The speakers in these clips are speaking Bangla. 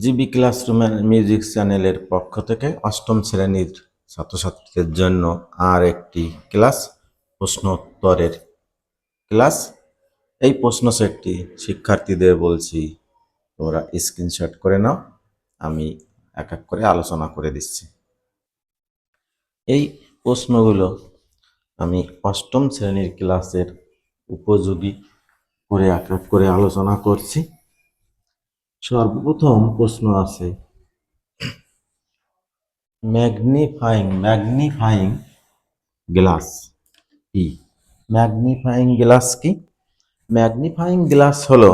জিবি ক্লাসরুমের মিউজিক চ্যানেলের পক্ষ থেকে অষ্টম শ্রেণির ছাত্রছাত্রীদের জন্য আর একটি ক্লাস, প্রশ্নোত্তরের ক্লাস। এই প্রশ্ন সেটটি শিক্ষার্থীদের বলছি, তোমরা স্ক্রিনশট করে নাও, আমি এক এক করে আলোচনা করে দিচ্ছি। এই প্রশ্নগুলো আমি অষ্টম শ্রেণির ক্লাসের উপযোগী করে এক এক করে আলোচনা করছি। সর্বপ্রথম প্রশ্ন আছে, ম্যাগনিফাইং ম্যাগনিফাইং গ্লাস কি? ম্যাগনিফাইং গ্লাস কি? ম্যাগনিফাইং গ্লাস হলো,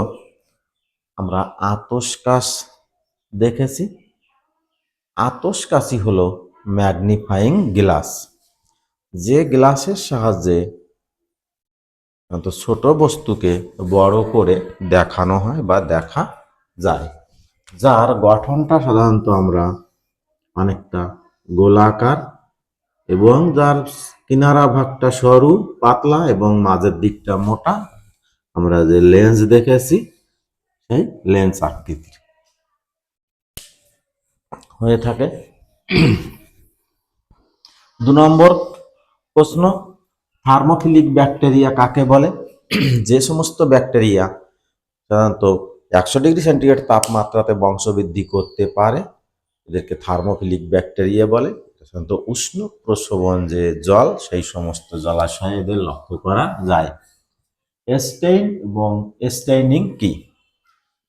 আমরা আতস কাঁচ দেখেছি। আতস কাঁচই হলো ম্যাগনিফাইং গ্লাস। যে গ্লাসের সাহায্যে ছোট বস্তুকে বড় করে দেখানো হয় বা দেখা যায়। যার গঠনটা সাধারণত আমরা অনেকটা গোলাকার এবং যার কিনারা ভাগটা সরু, পাতলা এবং মাঝের দিকটা মোটা, আমরা যে লেন্স দেখেছি, সেই লেন্স আকৃতির। হয়ে থাকে। দু নম্বর প্রশ্ন থার্মোফিলিক ব্যাকটেরিয়া কাকে বলে? যে সমস্ত ব্যাকটেরিয়া সাধারণত একশো ডিগ্রি সেন্টিগ্রেড তাপমাত্রাতে বংশবৃদ্ধি করতে পারে। এদেরকে থার্মোফিলিক ব্যাকটেরিয়া বলে। সাধারণত উষ্ণ প্রসবন যে জল, সেই সমস্ত জলাশয়ে এদের লক্ষ্য করা যায়। এস্টেইন এবং এস্টেইনিং কি?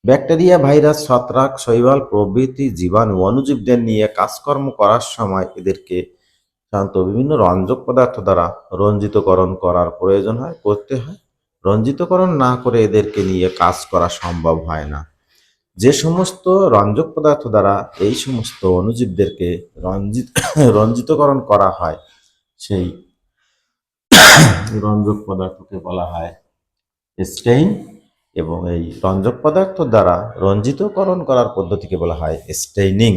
ব্যাকটেরিয়া ভাইরাস ছত্রাক, শৈবাল প্রভৃতি জীবাণু অনুজীবদের নিয়ে কাজকর্ম করার সময় এদেরকে সাধারণত বিভিন্ন রঞ্জক পদার্থ দ্বারা রঞ্জিতকরণ করার প্রয়োজন হয়, করতে হয়। রঞ্জিতকরণ না করে এদেরকে নিয়ে কাজ করা সম্ভব হয় না। যে সমস্ত রঞ্জক পদার্থ দ্বারা এই সমস্ত অণুজীবদেরকে রঞ্জিত রঞ্জিতকরণ করা হয়, সেই রঞ্জক পদার্থকে বলা হয় স্টেইন এবং এই রঞ্জক পদার্থ দ্বারা রঞ্জিতকরণ করার পদ্ধতিকে বলা হয় স্টেইনিং।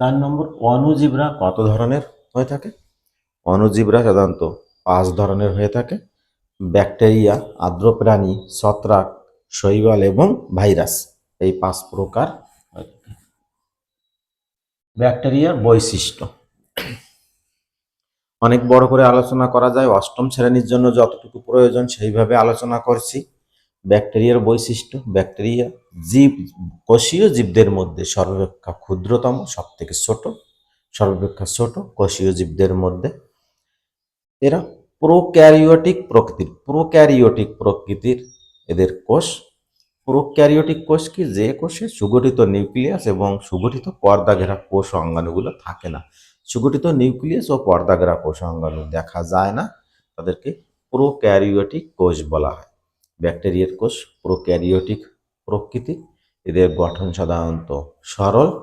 চার নম্বর, অণুজীবরা কত ধরনের হয়ে থাকে? অণুজীবরা সাধারণত পাঁচ ধরনের হয়ে থাকে। ব্যাকটেরিয়া আর্দ্র প্রাণী ছত্রাক, শৈবাল এবং ভাইরাস, এই পাঁচ প্রকার ব্যাকটেরিয়ার বৈশিষ্ট্য। অনেক বড় করে আলোচনা করা যায়, অষ্টম শ্রেণির জন্য যতটুকু প্রয়োজন সেইভাবে আলোচনা করছি। ব্যাকটেরিয়ার বৈশিষ্ট্য, ব্যাকটেরিয়া জীব, কোষীয় জীবদের মধ্যে সর্বাপেক্ষা ক্ষুদ্রতম সব থেকে ছোট, সর্বাপেক্ষা ছোট কোষীয় জীবদের মধ্যে। এরা প্রোক্যারিওটিক প্রকৃতির প্রোক্যারিওটিক প্রকৃতির এদের কোষ। প্রোক্যারিওটিক কোষ কি? যে কোষে সুগঠিত নিউক্লিয়াস এবং সুগঠিত পর্দাঘেরা কোষ অঙ্গাণুগুলো থাকে না। সুগঠিত নিউক্লিয়াস ও পর্দাঘেরা কোষ অঙ্গাণু দেখা যায় না। তাদেরকে প্রোক্যারিওটিক কোষ বলা হয়। ব্যাকটেরিয়ার কোষ, প্রোক্যারিওটিক প্রকৃতি, এদের গঠন সাধারণত সরল।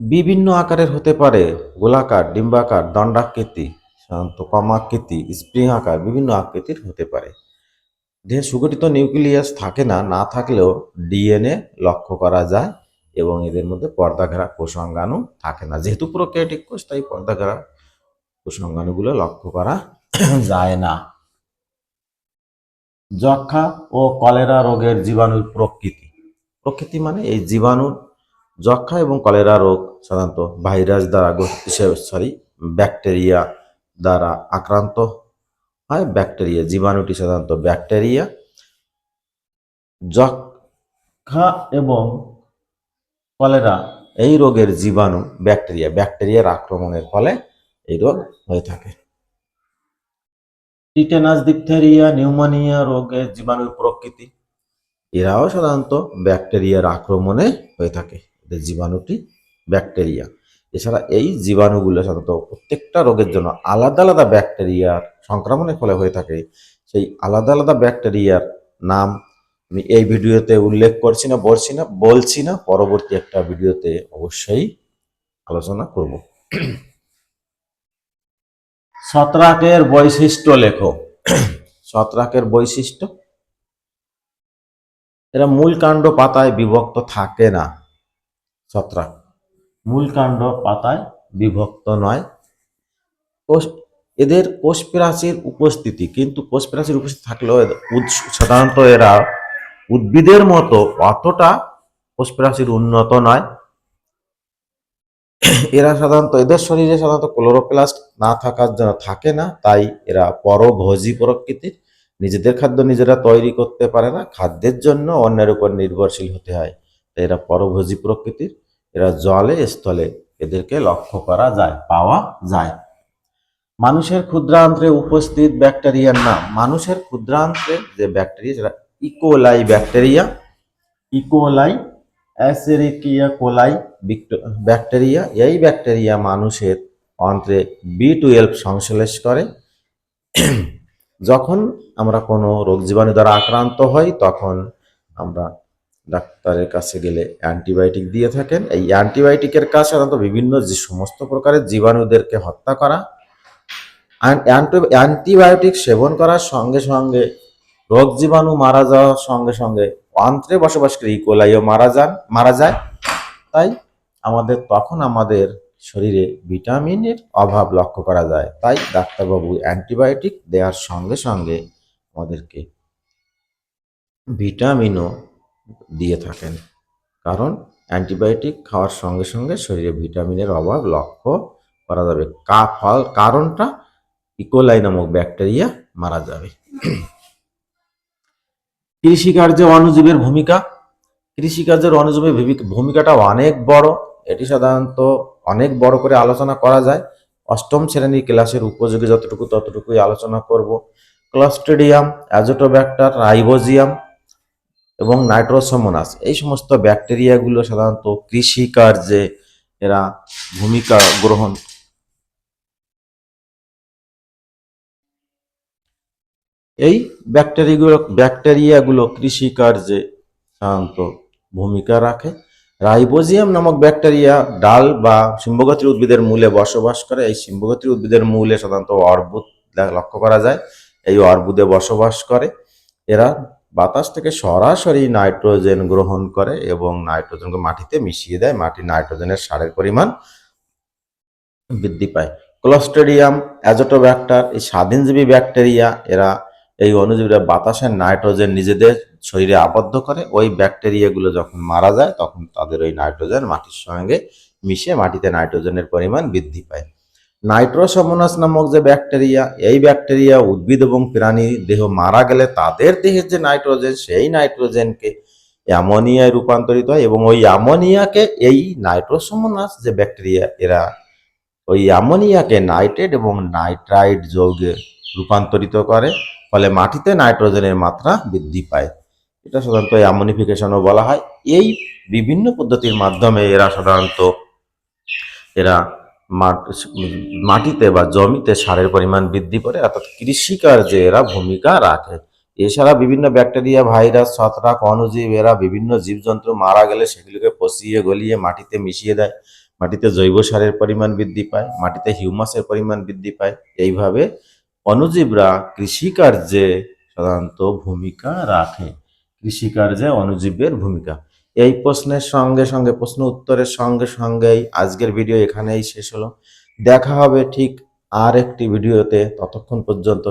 বিভিন্ন আকারের হতে পারে, গোলাকার, ডিম্বাকার, দণ্ডাকৃতি সাধারণত কমাকৃতি স্প্রিং আকার বিভিন্ন আকৃতির হতে পারে। দেহে সুগঠিত নিউক্লিয়াস থাকে না না থাকলেও ডিএনএ লক্ষ্য করা যায় এবং এদের মধ্যে পর্দাঘেরা কোষাঙ্গাণু থাকে না। যেহেতু প্রোক্যারিওটিক কোষ, তাই পর্দাঘেরা কোষাঙ্গাণুগুলো লক্ষ্য করা যায় না। যক্ষা ও কলেরা রোগের জীবাণুর প্রকৃতি। প্রকৃতি মানে এই জীবাণুর যক্ষা এবং কলেরা রোগ সাধারণত ভাইরাস দ্বারা সরি, ব্যাকটেরিয়া দ্বারা আক্রান্ত হয়, ব্যাকটেরিয়া, জীবাণুটি সাধারণত ব্যাকটেরিয়া যক্ষা এবং কলেরা, এই রোগের জীবাণু ব্যাকটেরিয়া, ব্যাকটেরিয়ার আক্রমণের ফলে এই রোগ হয়ে থাকে। টিটেনাস, ডিপথেরিয়া, নিউমোনিয়া রোগের জীবাণুর প্রকৃতি, এরাও সাধারণত ব্যাকটেরিয়ার আক্রমণে হয়ে থাকে। এদের জীবাণুটি ব্যাকটেরিয়া। এছাড়া এই জীবাণুগুলো সাধারণত প্রত্যেকটা রোগের জন্য আলাদা আলাদা ব্যাকটেরিয়ার সংক্রমণের ফলে হয়ে থাকে। সেই আলাদা আলাদা ব্যাকটেরিয়ার নাম আমি এই ভিডিওতে উল্লেখ করছি না, বলছি না বলছি না, পরবর্তী একটা ভিডিওতে অবশ্যই আলোচনা করব। ছত্রাকের বৈশিষ্ট্য লেখো। ছত্রাকের বৈশিষ্ট্য? এরা মূল কাণ্ড পাতায় বিভক্ত থাকে না ছত্রাক মূল কাণ্ড পাতায় বিভক্ত নয়। কোষ এদের কোষ প্রাচীর উপস্থিতি, কিন্তু কোষ প্রাচীর উপস্থিতি থাকলেও সাধারণত এরা উদ্ভিদের মতো অতটা কোষপ্রাচীর উন্নত নয়। এরা সাধারণত, এদের শরীরে সাধারণত ক্লোরোপ্লাস্ট না থাকার জন্য থাকে না, তাই এরা পরভোজী প্রকৃতির। নিজেদের খাদ্য নিজেরা তৈরি করতে পারে না, খাদ্যের জন্য অন্যের উপর নির্ভরশীল হতে হয়, তাই এরা পরভোজী প্রকৃতির। এরা জলে, স্থলে এদেরকে লক্ষ্য করা যায়, পাওয়া যায়। মানুষের ক্ষুদ্রান্ত্রে উপস্থিত ব্যাকটেরিয়ার নাম। মানুষের ক্ষুদ্রান্ত্রে যে ব্যাকটেরিয়া সেটা E coli bacteria, E coli, Escherichia coli bacteria, এই ব্যাকটেরিয়া মানুষের অন্ত্রে বি টুয়েলভ সংশ্লেষ করে। যখন আমরা কোনো রোগ জীবাণু দ্বারা আক্রান্ত হই, তখন আমরা ডাক্তারের কাছে গেলে অ্যান্টিবায়োটিক দিয়ে থাকেন। এই অ্যান্টিবায়োটিকের কাজ সাধারণত বিভিন্ন যে সমস্ত প্রকারের জীবাণুদেরকে হত্যা করা অ্যান্টি- অ্যান্টিবায়োটিক সেবন করার সঙ্গে সঙ্গে রোগ জীবাণু মারা যাওয়ার সঙ্গে সঙ্গে অন্ত্রে বসবাসকারী ইকোলাইও মারা যান, মারা যায়। তাই আমাদের, তখন আমাদের শরীরে ভিটামিনের অভাব লক্ষ্য করা যায়। তাই ডাক্তারবাবু অ্যান্টিবায়োটিক দেওয়ার সঙ্গে সঙ্গে আমাদেরকে ভিটামিনও দিয়ে থাকেন। কারণ অ্যান্টিবায়োটিক খাওয়ার সঙ্গে সঙ্গে শরীরে ভিটামিনের অভাব লক্ষ্য করা যাবে। কা, ফল, কারণটা ইকোলাই নামক ব্যাকটেরিয়া মারা যাবে। কৃষিকার্যে অণুজীবের ভূমিকা। কৃষিকার্যের অণুজীবের ভূমি- ভূমিকাটা অনেক বড়। এটি সাধারণত অনেক বড় করে আলোচনা করা যায়। অষ্টম শ্রেণির ক্লাসের উপযোগী যতটুকু ততটুকুই আলোচনা করব। ক্লস্ট্রিডিয়াম অ্যাজোটোব্যাক্টার রাইবোজিয়াম এবং নাইট্রোসোমোনাস, এই সমস্ত ব্যাকটেরিয়াগুলো সাধারণত কৃষিকার্যে এরা ভূমিকা গ্রহণ এই ব্যাকটেরিয়াগুলো ব্যাকটেরিয়াগুলো কৃষিকার্যে সাধারণত ভূমিকা রাখে। রাইবোজিয়াম নামক ব্যাকটেরিয়া ডাল বা সিম্বগতির উদ্ভিদের মূলে বসবাস করে। এই সিম্বগতির উদ্ভিদের মূলে সাধারণত অর্বুদ লক্ষ্য করা যায়। এই অর্বুদে বসবাস করে। এরা বাতাস থেকে সরাসরি নাইট্রোজেন গ্রহণ করে এবং নাইট্রোজেনকে মাটিতে মিশিয়ে দেয়। মাটি নাইট্রোজেনের সারের পরিমাণ বৃদ্ধি পায়। ক্লোস্ট্রেডিয়াম অ্যাজোটোব্যাক্টার এই স্বাধীনজীবী ব্যাকটেরিয়া, এরা এই অণুজীবীরা বাতাসের নাইট্রোজেন নিজেদের শরীরে আবদ্ধ করে। ওই ব্যাকটেরিয়াগুলো যখন মারা যায়, তখন তাদের ওই নাইট্রোজেন মাটির সঙ্গে মিশে মাটিতে নাইট্রোজেনের পরিমাণ বৃদ্ধি পায়। নাইট্রোসোমোনাস নামক যে ব্যাকটেরিয়া, এই ব্যাকটেরিয়া উদ্ভিদ এবং প্রাণী দেহ মারা গেলে তাদের দেহের যে নাইট্রোজেন, সেই নাইট্রোজেনকে অ্যামোনিয়ায় রূপান্তরিত হয় এবং ওই অ্যামোনিয়াকে, এই নাইট্রোসোমোনাস যে ব্যাকটেরিয়া, এরা ওই অ্যামোনিয়াকে নাইট্রেট এবং নাইট্রাইট যৌগে রূপান্তরিত করে, ফলে মাটিতে নাইট্রোজেনের মাত্রা বৃদ্ধি পায়। এটা সাধারণত অ্যামোনিফিকেশনও বলা হয়। এই বিভিন্ন পদ্ধতির মাধ্যমে এরা সাধারণত এরা মাটিতে বা জমিতে সারের পরিমাণ বৃদ্ধি করে, অর্থাৎ কৃষিকার্যে এরা ভূমিকা রাখে। এছাড়া বিভিন্ন ব্যাকটেরিয়া, ভাইরাস, ছত্রাক অনুজীব এরা বিভিন্ন জীবজন্তু মারা গেলে সেগুলিকে পচিয়ে গলিয়ে মাটিতে মিশিয়ে দেয়। মাটিতে জৈব সারের পরিমাণ বৃদ্ধি পায়, মাটিতে হিউমাসের পরিমাণ বৃদ্ধি পায়। এইভাবে অণুজীবরা কৃষিকার্যে সাধারণত ভূমিকা রাখে। কৃষিকার্যে অণুজীবের ভূমিকা। এই প্রশ্নের সঙ্গে সঙ্গে, প্রশ্ন উত্তরের সঙ্গে সঙ্গেই আজকের ভিডিও এখানেই শেষ হলো। দেখা হবে ঠিক আর একটি ভিডিওতে। ততক্ষণ পর্যন্ত